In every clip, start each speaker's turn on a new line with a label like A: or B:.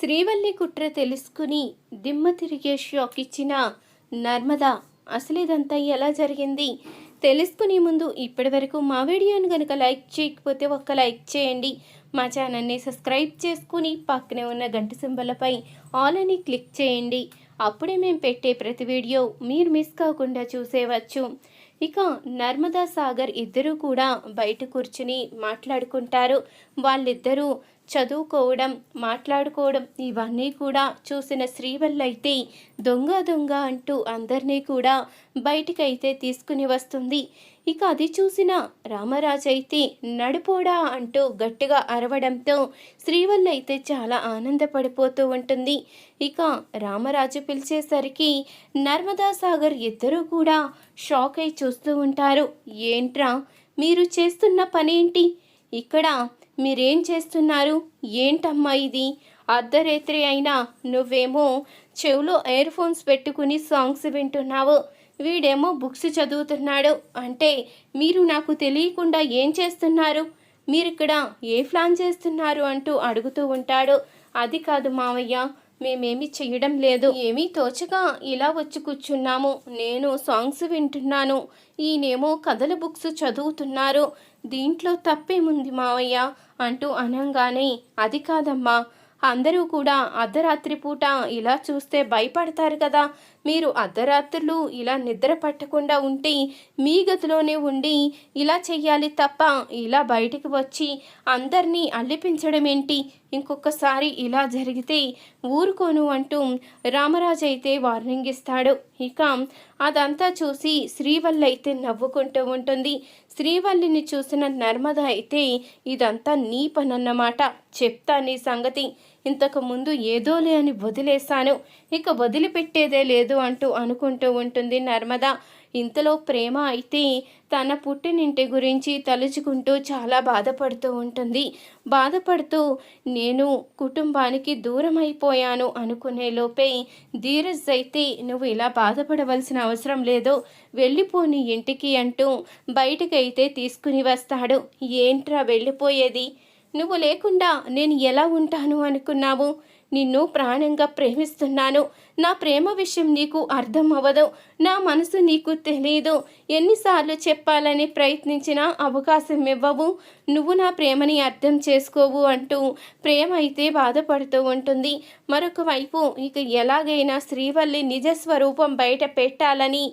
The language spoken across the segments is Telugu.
A: శ్రీవల్లి కుట్ర తెలుసుకుని దిమ్మ తిరిగే షాక్ ఇచ్చిన నర్మద అసలు ఇదంతా ఎలా జరిగింది? తెలుసుకునే ముందు ఇప్పటి వరకు మా వీడియోను కనుక లైక్ చేయకపోతే ఒక్క లైక్ చేయండి. మా ఛానల్ని సబ్స్క్రైబ్ చేసుకుని పక్కనే ఉన్న గంట సింబలపై ఆల్ అని క్లిక్ చేయండి. అప్పుడే మేము పెట్టే ప్రతి వీడియో మీరు మిస్ కాకుండా చూసేవచ్చు. ఇక నర్మదా సాగర్ ఇద్దరూ కూడా బయట కూర్చుని మాట్లాడుకుంటారు. వాళ్ళిద్దరూ చదువుకోవడం మాట్లాడుకోవడం ఇవన్నీ కూడా చూసిన శ్రీవల్లైతే అయితే దొంగ దొంగ అంటూ అందరినీ కూడా బయటికైతే తీసుకుని వస్తుంది. ఇక అది చూసిన రామరాజు అయితే నడుపోడా అంటూ గట్టిగా అరవడంతో శ్రీవల్లి అయితే చాలా ఆనందపడిపోతూ ఉంటుంది. ఇక రామరాజు పిలిచేసరికి నర్మదా సాగర్ ఇద్దరూ కూడా షాక్ అయి చూస్తూ ఉంటారు. ఏంట్రా మీరు చేస్తున్న పనేంటి? ఇక్కడ మీరేం చేస్తున్నారు? ఏంటమ్మా ఇది? అర్ధరాత్రి అయినా నువ్వేమో చెవిలో ఇయర్ ఫోన్స్ పెట్టుకుని సాంగ్స్ వింటున్నావు. వీడేమో బుక్స్ చదువుతున్నాడు. అంటే మీరు నాకు తెలియకుండా ఏం చేస్తున్నారు? మీరు ఇక్కడ ఏ ప్లాన్ చేస్తున్నారు? అంటూ అడుగుతూ ఉంటాడు. అది కాదు మావయ్య. మేమేమి చెయ్యడం లేదు. ఏమీ తోచగా ఇలా వచ్చి కూర్చున్నాము. నేను సాంగ్స్ వింటున్నాను. ఈయనేమో కథల బుక్స్ చదువుతున్నారు. దీంట్లో తప్పేముంది మావయ్య? అంటూ అనంగానే అది కాదమ్మా. అందరూ కూడా అర్ధరాత్రి పూట ఇలా చూస్తే భయపడతారు కదా. మీరు అర్ధరాత్రులు ఇలా నిద్ర పట్టకుండా ఉంటే మీ గదిలోనే ఉండి ఇలా చెయ్యాలి తప్ప ఇలా బయటికి వచ్చి అందరినీ అల్లిపించడం ఏంటి? ఇంకొకసారి ఇలా జరిగితే ఊరుకోను అంటూ రామరాజు అయితే వార్నింగ్ ఇస్తాడు. ఇక అదంతా చూసి శ్రీవల్లి అయితే నవ్వుకుంటూ ఉంటుంది. శ్రీవల్లిని చూసిన నర్మద అయితే ఇదంతా నీ పనన్నమాట. చెప్తా నీ సంగతి. ఇంతకుముందు ఏదోలే అని వదిలేశాను. ఇక వదిలిపెట్టేదే లేదు అంటూ అనుకుంటూ ఉంటుంది నర్మద. ఇంతలో ప్రేమ అయితే తన పుట్టినింటి గురించి తలుచుకుంటూ చాలా బాధపడుతూ ఉంటుంది. బాధపడుతూ నేను కుటుంబానికి దూరం అయిపోయాను అనుకునే లోపే ధీరజ్ అయితే నువ్వు ఇలా బాధపడవలసిన అవసరం లేదు. వెళ్ళిపోని ఇంటికి అంటూ బయటకైతే తీసుకుని వస్తాడు. ఏంట్రా వెళ్ళిపోయేది? నువ్వు లేకుండా నేను ఎలా ఉంటాను అనుకున్నావు? నిన్ను ప్రాణంగా ప్రేమిస్తున్నాను. నా ప్రేమ విషయం నీకు అర్థం అవ్వదు నా మనసు నీకు తెలియదు ఎన్నిసార్లు చెప్పాలని ప్రయత్నించినా అవకాశం ఇవ్వవు. నువ్వు నా ప్రేమని అర్థం చేసుకోవు అంటూ ప్రేమ అయితే బాధపడుతూ ఉంటుంది. మరొక వైపు ఇక ఎలాగైనా శ్రీవల్లి నిజ స్వరూపం బయట పెట్టాలని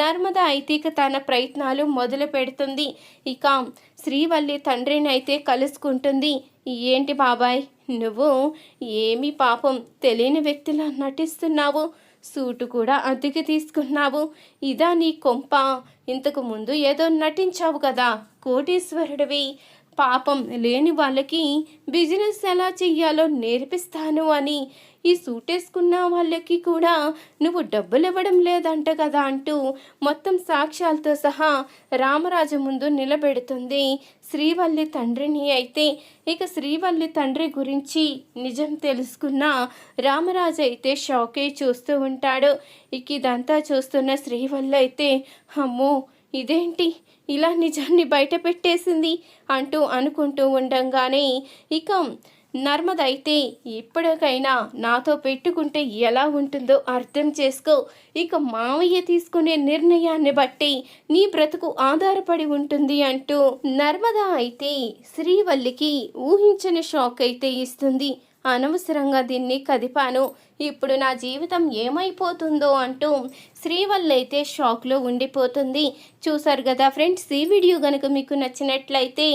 A: నర్మద అయితే ఇక తన ప్రయత్నాలు మొదలు పెడుతుంది ఇక శ్రీవల్లి తండ్రిని అయితే కలుసుకుంటుంది. ఏంటి బాబాయ్? నువ్వు ఏమి పాపం తెలియని వ్యక్తిలా నటిస్తున్నావు. సూటు కూడా అద్దెకి తీసుకున్నావు. ఇదా నీ కొంప. ఇంతకు ముందు ఏదో నటించావు కదా కోటీశ్వరుడివి. పాపం లేని వాళ్ళకి బిజినెస్ ఎలా చెయ్యాలో నేర్పిస్తాను అని ఈ సూట్ వేసుకున్న వాళ్ళకి కూడా నువ్వు డబ్బులు ఇవ్వడం లేదంట కదా అంటూ మొత్తం సాక్ష్యాలతో సహా రామరాజు ముందు నిలబెడుతుంది శ్రీవల్లి తండ్రిని. అయితే ఇక శ్రీవల్లి తండ్రి గురించి నిజం తెలుసుకున్న రామరాజు అయితే షాకే చూస్తూ ఉంటాడు. ఇక ఇదంతా చూస్తున్న శ్రీవల్లి అయితే అమ్మో ఇదేంటి? ఇలా నిజాన్ని బయట పెట్టేసింది? అంటూ అనుకుంటూ ఉండంగానే ఇక నర్మద అయితే ఇప్పటికైనా నాతో పెట్టుకుంటే ఎలా ఉంటుందో అర్థం చేసుకో. ఇక మావయ్య తీసుకునే నిర్ణయాన్ని బట్టి నీ బ్రతుకు ఆధారపడి ఉంటుంది అంటూ నర్మద అయితే శ్రీవల్లికి ఊహించని షాక్ అయితే ఇస్తుంది. అనవసరంగా దీన్ని కదిపాను. ఇప్పుడు నా జీవితం ఏమైపోతుందో అంటూ శ్రీవల్లి అయితే షాక్లో ఉండిపోతుంది. చూసారు కదా ఫ్రెండ్స్ ఈ వీడియో కనుక మీకు నచ్చినట్లయితే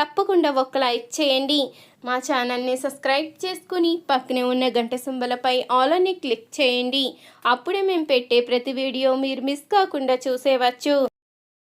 A: తప్పకుండా ఒక లైక్ చేయండి. మా ఛానల్ని సబ్స్క్రైబ్ చేసుకుని పక్కనే ఉన్న గంట సింబలపై ఆల్ అని క్లిక్ చేయండి. అప్పుడే మేము పెట్టే ప్రతి వీడియో మీరు మిస్ కాకుండా చూసేవచ్చు.